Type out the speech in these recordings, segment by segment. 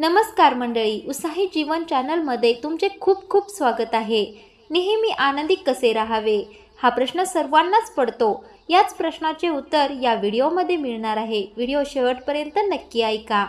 नमस्कार मंडळी उत्साही जीवन चॅनलमध्ये तुमचे खूप खूप स्वागत आहे. नेहमी आनंदी कसे राहावे? हा प्रश्न सर्वांनाच पडतो. याच प्रश्नाचे उत्तर या व्हिडिओमध्ये मिळणार आहे. व्हिडिओ शेवटपर्यंत नक्की ऐका.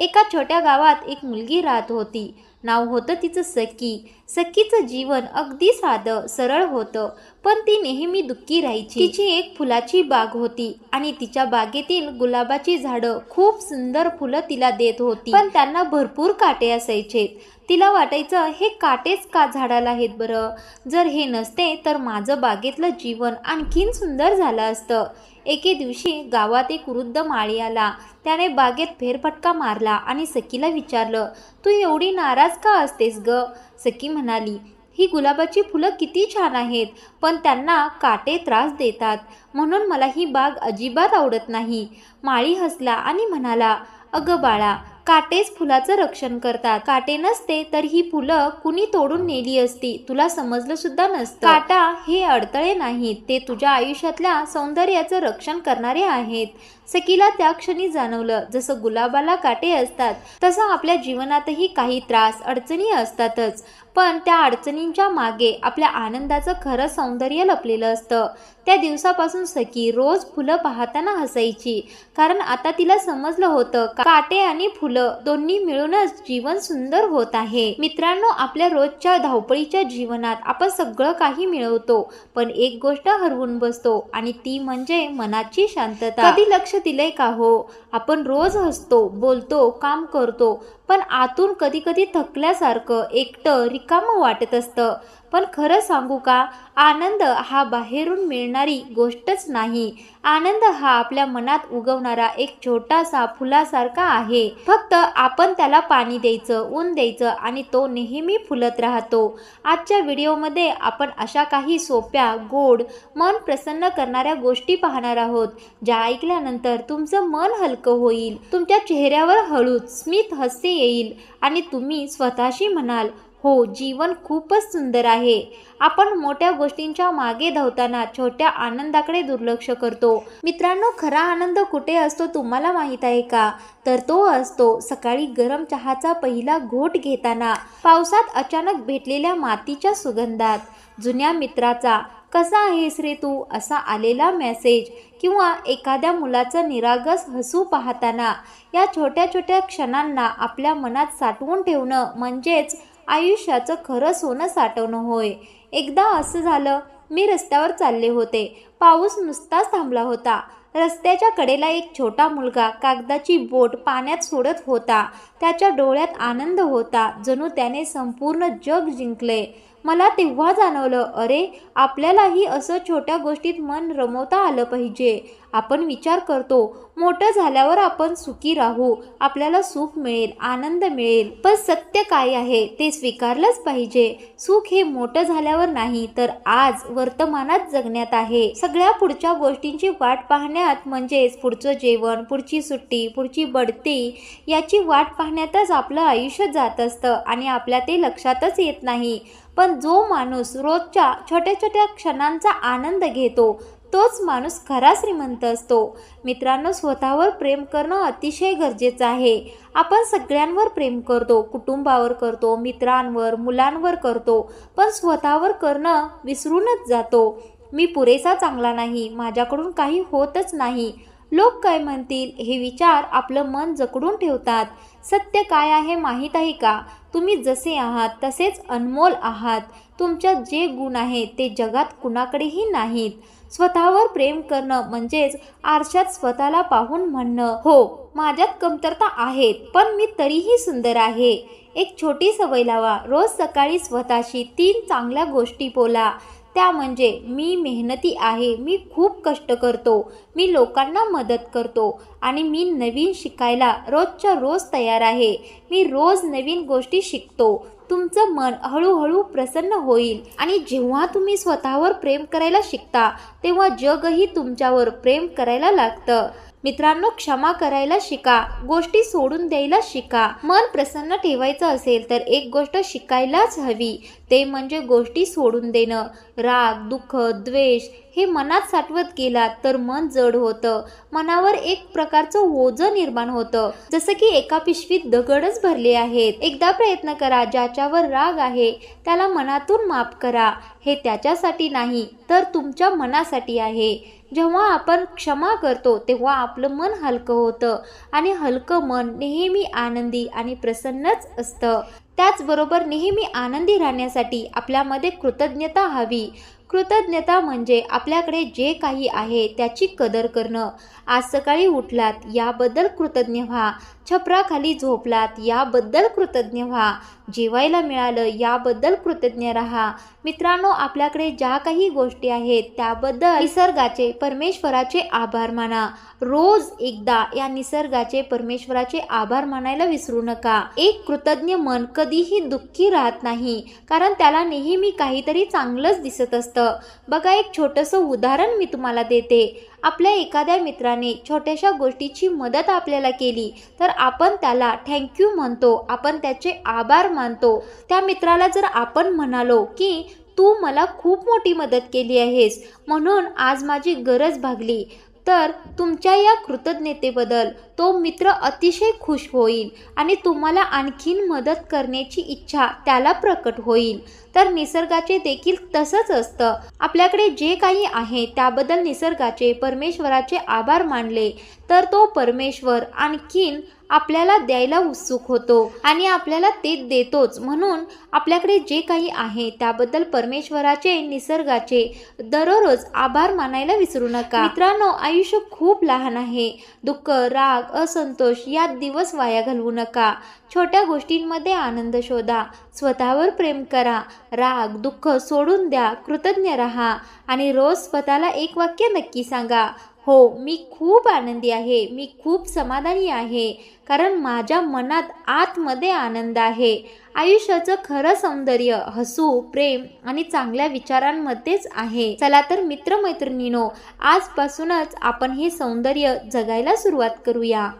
एका छोट्या गावात एक मुलगी राहत होती. नाव होतं तिचं सखी. सखीचं जीवन अगदी साधं सरळ होतं पण ती नेहमी दुःखी राहायची. तिची एक फुलाची बाग होती आणि तिच्या बागेतील गुलाबाची झाडं खूप सुंदर फुलं तिला देत होती. पण त्यांना भरपूर काटे असायचे. तिला वाटायचं हे काटेच का झाडाला आहेत बरं? जर हे नसते तर माझं बागेतलं जीवन आणखीन सुंदर झालं असतं. एके दिवशी गावात एक वृद्ध माळी आला. त्याने बागेत फेरफटका मारला आणि सखीला विचारलं तू एवढी नाराज का असतेस ग? सखी म्हणाली ही गुलाबाची फुलं किती छान आहेत पण त्यांना काटे त्रास देतात. म्हणून मला ही बाग अजिबात आवडत नाही. माळी हसला आणि म्हणाला अगं बाळा काटेच फुलाचं रक्षण करतात काटे नसते तर ही फुलं कुणी तोडून नेली असती? तुला समजलं सुद्धा नसतं. काटा हे अडथळे नाहीत. ते तुझ्या आयुष्यातल्या सौंदर्याचं रक्षण करणारे आहेत. सकीला त्या क्षणी जाणवलं. जसं गुलाबाला काटे असतात तसं आपल्या जीवनातही काही त्रास अडचणी असतातच. पण त्या अडचणींच्या मागे आपल्या आनंदाचं खरं सौंदर्य लपलेलं असतं. त्या दिवसापासून सखी रोज फुलं पाहताना हसायची. कारण आता तिला समजलं होतं काटे आणि फुलं दोन्ही मिळूनच जीवन सुंदर होत आहे. मित्रांनो आपल्या रोजच्या धावपळीच्या जीवनात आपण सगळं काही मिळवतो पण एक गोष्ट हरवून बसतो आणि ती म्हणजे मनाची शांतता. कधी लक्ष दिलंय का हो? आपण रोज हसतो बोलतो काम करतो पण आतून कधी कधी थकल्यासारखं एकटं रिकामं वाटत असतं. पण खरं सांगू का? आनंद हा बाहेरून मिळणारी गोष्टच नाही. आनंद हा आपल्या मनात उगवणारा एक छोटासा फुलासारखा आहे. फक्त आपण त्याला पाणी द्यायचं ऊन द्यायचं आणि तो नेहमी फुलत राहतो. आजच्या व्हिडिओमध्ये आपण अशा काही सोप्या गोड मन प्रसन्न करणाऱ्या गोष्टी पाहणार आहोत. ज्या ऐकल्यानंतर तुमचं मन हलकं होईल. तुमच्या चेहऱ्यावर हळूच स्मित हास्य येईल आणि तुम्ही स्वतःशी म्हणाल हो जीवन खूपच सुंदर आहे. आपण मोठ्या गोष्टींच्या मागे धावताना छोट्या आनंदाकडे दुर्लक्ष करतो. मित्रांनो खरा आनंद कुठे असतो तुम्हाला माहीत आहे का? तर तो असतो सकाळी गरम चहाचा पहिला घोट घेताना. पावसात अचानक भेटलेल्या मातीच्या सुगंधात. जुन्या मित्राचा कसा आहेस रे तू? असा आलेला मेसेज किंवा एखाद्या मुलाचं निरागस हसू पाहताना. या छोट्या छोट्या क्षणांना आपल्या मनात साठवून ठेवणं म्हणजेच आयुष्याचं खरं सोनं साठवणं होय. एकदा असं झालं मी रस्त्यावर चालले होते. पाऊस नुसताच थांबला होता. रस्त्याच्या कडेला एक छोटा मुलगा कागदाची बोट पाण्यात सोडत होता. त्याच्या डोळ्यात आनंद होता. जणू त्याने संपूर्ण जग जिंकले. मला तेव्हा जाणवलं अरे आपल्यालाही असं छोट्या गोष्टीत मन रमवता आलं पाहिजे. आपण विचार करतो मोठं झाल्यावर आपण सुखी राहू आपल्याला सुख मिळेल आनंद मिळेल. पण सत्य काय आहे ते स्वीकारलंच पाहिजे. सुख हे मोठं झाल्यावर नाही तर आज वर्तमानात जगण्यात आहे. सगळ्या पुढच्या गोष्टींची वाट पाहण्यात म्हणजेच पुढचं जेवण पुढची सुट्टी पुढची बढती याची वाट पाहण्यातच आपलं आयुष्य जात असतं आणि आपल्या ते लक्षातच येत नाही. पण जो माणूस रोजच्या छोट्या छोट्या क्षणांचा आनंद घेतो तोच माणूस खरा श्रीमंत असतो. मित्रांनो स्वतःवर प्रेम करणं अतिशय गरजेचं आहे. आपण सगळ्यांवर प्रेम करतो कुटुंबावर करतो मित्रांवर मुलांवर करतो पण स्वतःवर करणं विसरूनच जातो. मी पुरेसा चांगला नाही माझ्याकडून काही होतच नाही. लोक काय म्हणतील हे विचार आपलं मन जकडून ठेवतात. सत्य काय आहे माहीत आहे का? तुम्ही जसे आहात तसेच अनमोल आहात. तुमच्यात जे गुण आहेत ते जगात कुणाकडेही नाहीत. स्वतःवर प्रेम करणं म्हणजेच आरशात स्वतःला पाहून म्हणणं. हो माझ्यात कमतरता आहेत पण मी तरीही सुंदर आहे. एक छोटी सवय लावा. रोज सकाळी स्वतःशी तीन चांगल्या गोष्टी बोला. त्या म्हणजे मी मेहनती आहे मी खूप कष्ट करतो मी लोकांना मदत करतो आणि मी नवीन शिकायला रोजच्या रोज तयार आहे. मी रोज नवीन गोष्टी शिकतो. तुमचं मन हळूहळू प्रसन्न होईल आणि जेव्हा तुम्ही स्वतःवर प्रेम करायला शिकता तेव्हा जगही तुमच्यावर प्रेम करायला लागतं. मित्रांनो क्षमा करायला शिका. गोष्टी सोडून द्यायला शिका. मन प्रसन्न ठेवायचं असेल तर एक गोष्ट शिकायलाच हवी. ते म्हणजे गोष्टी सोडून देणं. राग दुःख द्वेष हे मनात साठवत गेलात तर मन जड होतं. मनावर एक प्रकारचं ओझं निर्माण होतं. जसं की एका पिशवीत दगडच भरले आहेत. एकदा प्रयत्न करा ज्याच्यावर राग आहे त्याला मनातून माफ करा. हे त्याच्यासाठी नाही तर तुमच्या मनासाठी आहे. जेव्हा आपण क्षमा करतो तेव्हा आपलं मन हलकं होतं. आणि हलकं मन नेहमी आनंदी आणि प्रसन्नच असतं. त्याचबरोबर नेहमी आनंदी राहण्यासाठी आपल्यामध्ये कृतज्ञता हवी. कृतज्ञता म्हणजे आपल्याकडे जे काही आहे त्याची कदर करणं. आज सकाळी उठलात याबद्दल कृतज्ञ व्हा. छपराखाली झोपलात याबद्दल कृतज्ञ व्हा. जेवायला मिळालं याबद्दल कृतज्ञ राहा. मित्रांनो आपल्याकडे ज्या काही गोष्टी आहेत त्याबद्दल निसर्गाचे परमेश्वराचे आभार माना. रोज एकदा या निसर्गाचे परमेश्वराचे आभार मानायला विसरू नका. एक कृतज्ञ मन कधीही दुःखी राहत नाही कारण त्याला नेहमी काहीतरी चांगलंच दिसत असतं. बघा एक छोटंसं उदाहरण मी तुम्हाला देते. आपल्या एखाद्या मित्राने छोट्याशा गोष्टीची मदत आपल्याला केली तर आपण त्याला थँक्यू म्हणतो. आपण त्याचे आभार मानतो. त्या मित्राला जर आपण म्हणालो की तू मला खूप मोठी मदत केली आहेस म्हणून आज माझी गरज भागली तर तुमच्या या कृतज्ञतेबद्दल तो मित्र अतिशय खुश होईल आणि तुम्हाला आणखीन मदत करण्याची इच्छा त्याला प्रकट होईल. तर निसर्गाचे देखील तसंच असतं. आपल्याकडे जे काही आहे त्याबद्दल निसर्गाचे परमेश्वराचे आभार मानले तर तो परमेश्वर आणखीन आपल्याला द्यायला उत्सुक होतो आणि आपल्याला ते देतोच. म्हणून आपल्याकडे जे काही आहे त्याबद्दल परमेश्वराचे निसर्गाचे दररोज आभार मानायला विसरू नका. मित्रांनो आयुष्य खूप लहान आहे. दुःख राग राग असंतोष यात दिवस वाया घालवू नका. छोट्या गोष्टींमध्ये आनंद शोधा. स्वतःवर प्रेम करा. राग दुःख सोडून द्या. कृतज्ञ राहा. आणि रोज स्वतःला एक वाक्य नक्की सांगा. हो मी खूप आनंदी आहे मी खूप समाधानी आहे कारण माझ्या मनात आतमध्ये आनंद आहे. आयुष्याचं खरं सौंदर्य हसू प्रेम आणि चांगल्या विचारांमध्येच आहे. चला तर मित्रमैत्रिणीनो आजपासूनच आपण हे सौंदर्य जगायला सुरुवात करूया.